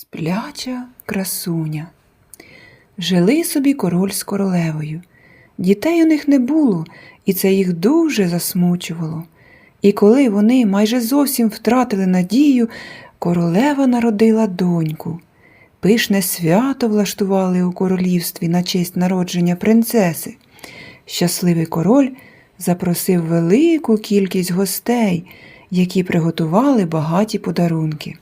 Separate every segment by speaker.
Speaker 1: Спляча красуня. Жили собі король з королевою. Дітей у них не було, і це їх дуже засмучувало. І коли вони майже зовсім втратили надію, королева народила доньку. Пишне свято влаштували у королівстві на честь народження принцеси. Щасливий король запросив велику кількість гостей, які приготували багаті подарунки.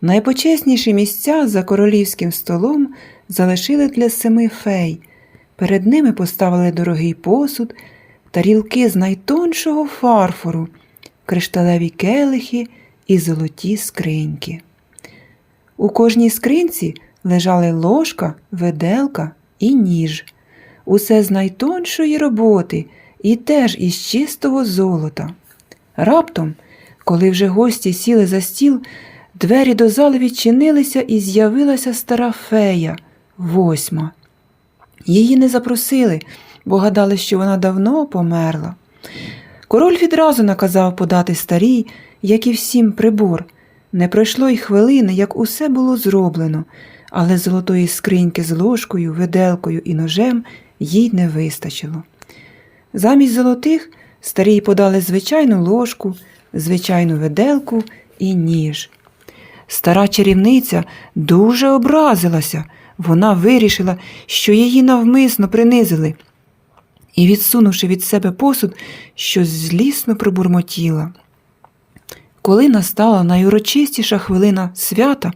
Speaker 1: Найпочесніші місця за королівським столом залишили для семи фей. Перед ними поставили дорогий посуд, тарілки з найтоншого фарфору, кришталеві келихи і золоті скриньки. У кожній скринці лежали ложка, веделка і ніж. Усе з найтоншої роботи і теж із чистого золота. Раптом, коли вже гості сіли за стіл, двері до зали відчинилися і з'явилася стара фея, восьма. Її не запросили, бо гадали, що вона давно померла. Король відразу наказав подати старій, як і всім прибор. Не пройшло й хвилини, як усе було зроблено, але золотої скриньки з ложкою, виделкою і ножем їй не вистачило. Замість золотих старій подали звичайну ложку, звичайну виделку і ніж. Стара чарівниця дуже образилася. Вона вирішила, що її навмисно принизили, і, відсунувши від себе посуд, щось злісно пробурмотіла. Коли настала найурочистіша хвилина свята,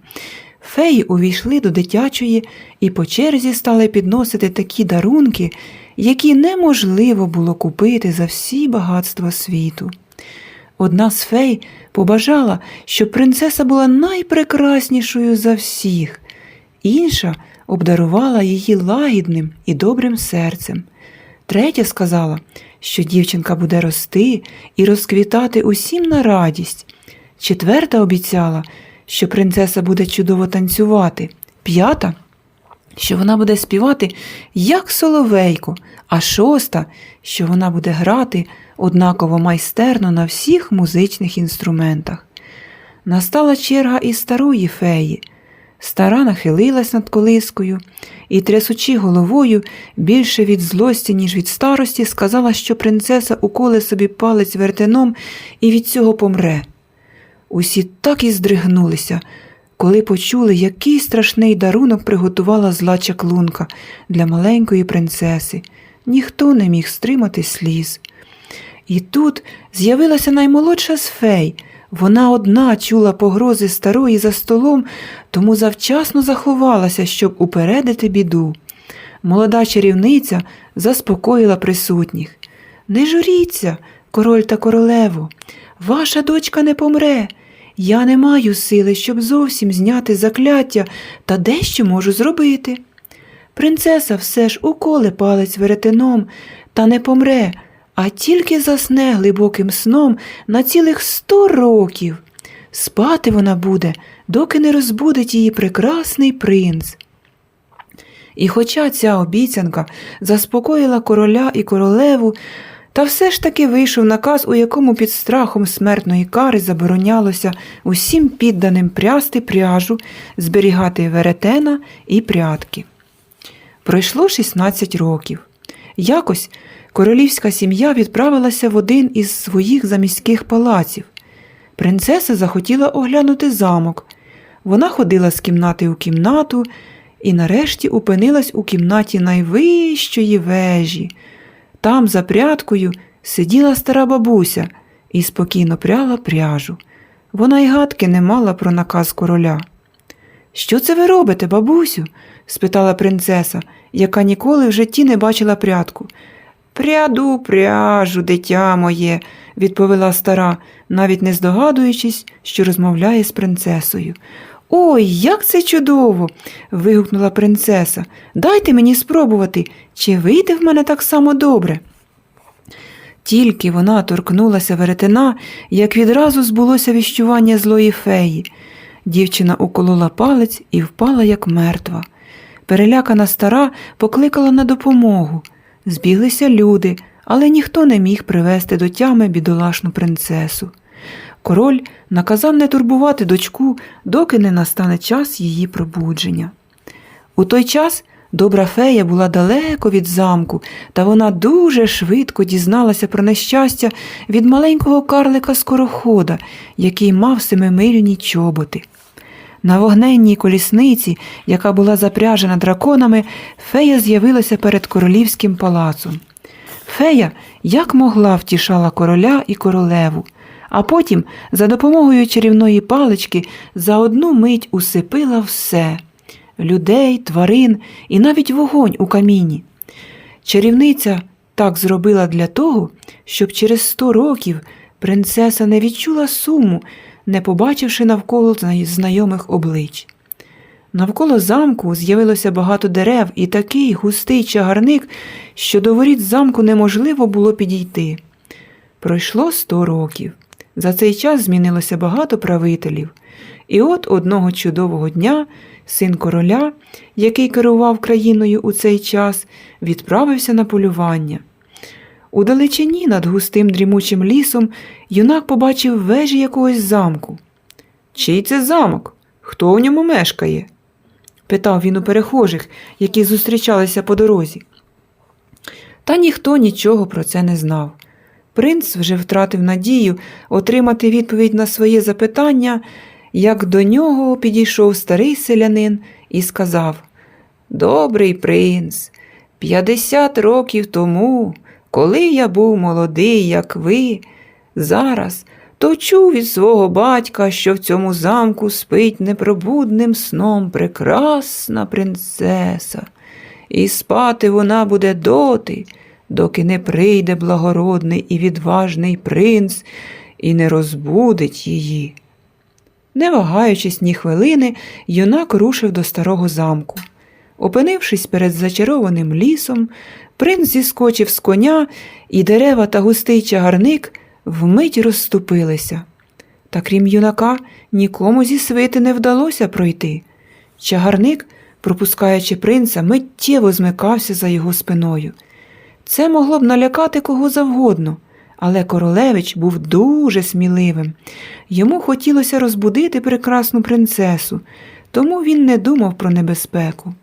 Speaker 1: феї увійшли до дитячої і по черзі стали підносити такі дарунки, які неможливо було купити за всі багатства світу. Одна з фей побажала, щоб принцеса була найпрекраснішою за всіх, інша обдарувала її лагідним і добрим серцем. Третя сказала, що дівчинка буде рости і розквітати усім на радість. Четверта обіцяла, що принцеса буде чудово танцювати. П'ята, що вона буде співати як соловейко, а шоста, що вона буде грати однаково майстерно на всіх музичних інструментах. Настала черга і старої феї. Стара нахилилась над колискою і, трясучи головою, більше від злості, ніж від старості, сказала, що принцеса уколе собі палець вертином і від цього помре. Усі так і здригнулися, коли почули, який страшний дарунок приготувала зла чаклунка для маленької принцеси. Ніхто не міг стримати сліз. І тут з'явилася наймолодша з фей. Вона одна чула погрози старої за столом, тому завчасно заховалася, щоб упередити біду. Молода чарівниця заспокоїла присутніх. Не журіться, король та королево, ваша дочка не помре. Я не маю сили, щоб зовсім зняти закляття, та дещо можу зробити. Принцеса все ж уколе палець веретеном та не помре, а тільки засне глибоким сном на цілих сто років. Спати вона буде, доки не розбудить її прекрасний принц. І хоча ця обіцянка заспокоїла короля і королеву, та все ж таки вийшов наказ, у якому під страхом смертної кари заборонялося усім підданим прясти пряжу, зберігати веретена і прядки. Пройшло 16 років. Якось королівська сім'я відправилася в один із своїх заміських палаців. Принцеса захотіла оглянути замок. Вона ходила з кімнати у кімнату і нарешті опинилась у кімнаті найвищої вежі. Там, за прядкою, сиділа стара бабуся і спокійно пряла пряжу. Вона й гадки не мала про наказ короля. Що це ви робите, бабусю? спитала принцеса, яка ніколи в житті не бачила прядку. Пряду, пряжу, дитя моє, відповіла стара, навіть не здогадуючись, що розмовляє з принцесою. Ой, як це чудово. вигукнула принцеса. Дайте мені спробувати, чи вийде в мене так само добре. Тільки вона торкнулася веретена, як відразу збулося віщування злої феї. Дівчина уколола палець і впала, як мертва. Перелякана стара покликала на допомогу. Збіглися люди, але ніхто не міг привести до тями бідолашну принцесу. Король наказав не турбувати дочку, доки не настане час її пробудження. У той час добра фея була далеко від замку, та вона дуже швидко дізналася про нещастя від маленького карлика скорохода, який мав семимильні чоботи. На вогненній колісниці, яка була запряжена драконами, фея з'явилася перед королівським палацом. Фея як могла втішала короля і королеву, а потім за допомогою чарівної палички за одну мить усипила все людей, тварин і навіть вогонь у каміні. Чарівниця так зробила для того, щоб через сто років принцеса не відчула суму, не побачивши навколо знайомих облич. Навколо замку з'явилося багато дерев і такий густий чагарник, що до воріт замку неможливо було підійти. Пройшло сто років. За цей час змінилося багато правителів. І от одного чудового дня син короля, який керував країною у цей час, відправився на полювання. У далечині над густим дрімучим лісом юнак побачив вежі якогось замку. Чий це замок? Хто у ньому мешкає? питав він у перехожих, які зустрічалися по дорозі. Та ніхто нічого про це не знав. Принц вже втратив надію отримати відповідь на своє запитання, як до нього підійшов старий селянин і сказав Добрий принц, п'ятдесят років тому, коли я був молодий, як ви, зараз, то чув від свого батька, що в цьому замку спить непробудним сном прекрасна принцеса, і спати вона буде доти, доки не прийде благородний і відважний принц і не розбудить її. Не вагаючись ні хвилини, юнак рушив до старого замку. Опинившись перед зачарованим лісом, принц зіскочив з коня, і дерева та густий чагарник вмить розступилися. Та крім юнака, нікому зі свити не вдалося пройти. Чагарник, пропускаючи принца, миттєво змикався за його спиною. Це могло б налякати кого завгодно, але королевич був дуже сміливим. Йому хотілося розбудити прекрасну принцесу, тому він не думав про небезпеку.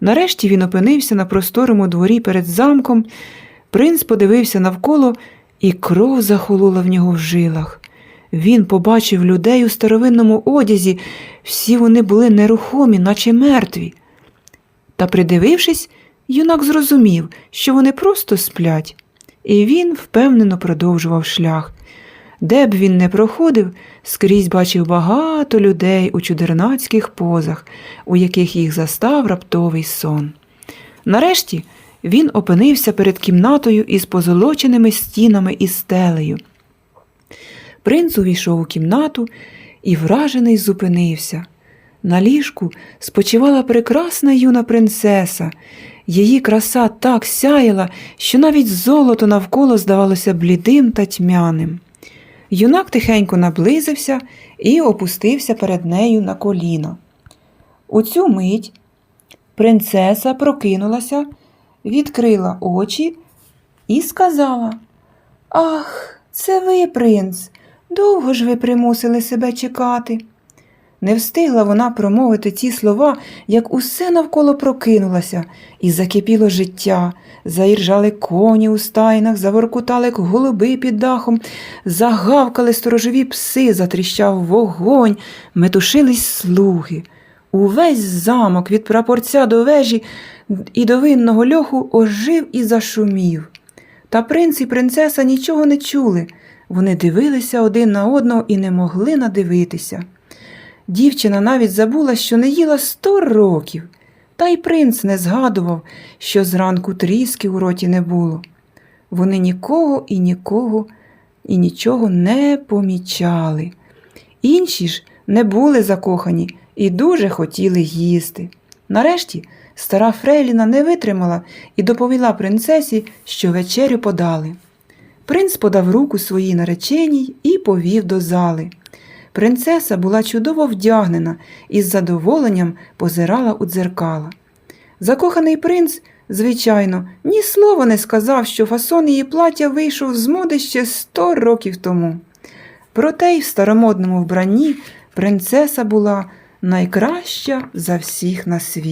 Speaker 1: Нарешті він опинився на просторому дворі перед замком. Принц подивився навколо, і кров захолола в нього в жилах. Він побачив людей у старовинному одязі, всі вони були нерухомі, наче мертві. Та, придивившись, юнак зрозумів, що вони просто сплять, і він впевнено продовжував шлях. Де б він не проходив, скрізь бачив багато людей у чудернацьких позах, у яких їх застав раптовий сон. Нарешті він опинився перед кімнатою із позолоченими стінами і стелею. Принц увійшов у кімнату і вражений зупинився. На ліжку спочивала прекрасна юна принцеса. Її краса так сяяла, що навіть золото навколо здавалося блідим та тьмяним. Юнак тихенько наблизився і опустився перед нею на коліно. У цю мить принцеса прокинулася, відкрила очі і сказала Ах, це ви, принц, довго ж ви примусили себе чекати. Не встигла вона промовити ці слова, як усе навколо прокинулося, і закипіло життя, заіржали коні у стайнах, заворкутали голуби під дахом, загавкали сторожові пси, затріщав вогонь, метушились слуги. Увесь замок від прапорця до вежі і до винного льоху ожив і зашумів. Та принц і принцеса нічого не чули. Вони дивилися один на одного і не могли надивитися. Дівчина навіть забула, що не їла сто років, та й принц не згадував, що зранку тріски у роті не було. Вони нікого і нікого і нічого не помічали. Інші ж не були закохані і дуже хотіли їсти. Нарешті стара Фрейліна не витримала і доповіла принцесі, що вечерю подали. Принц подав руку своїй нареченій і повів до зали. Принцеса була чудово вдягнена і з задоволенням позирала у дзеркала. Закоханий принц, звичайно, ні слова не сказав, що фасон її плаття вийшов з моди ще сто років тому. Проте й в старомодному вбранні принцеса була найкраща за всіх на світі.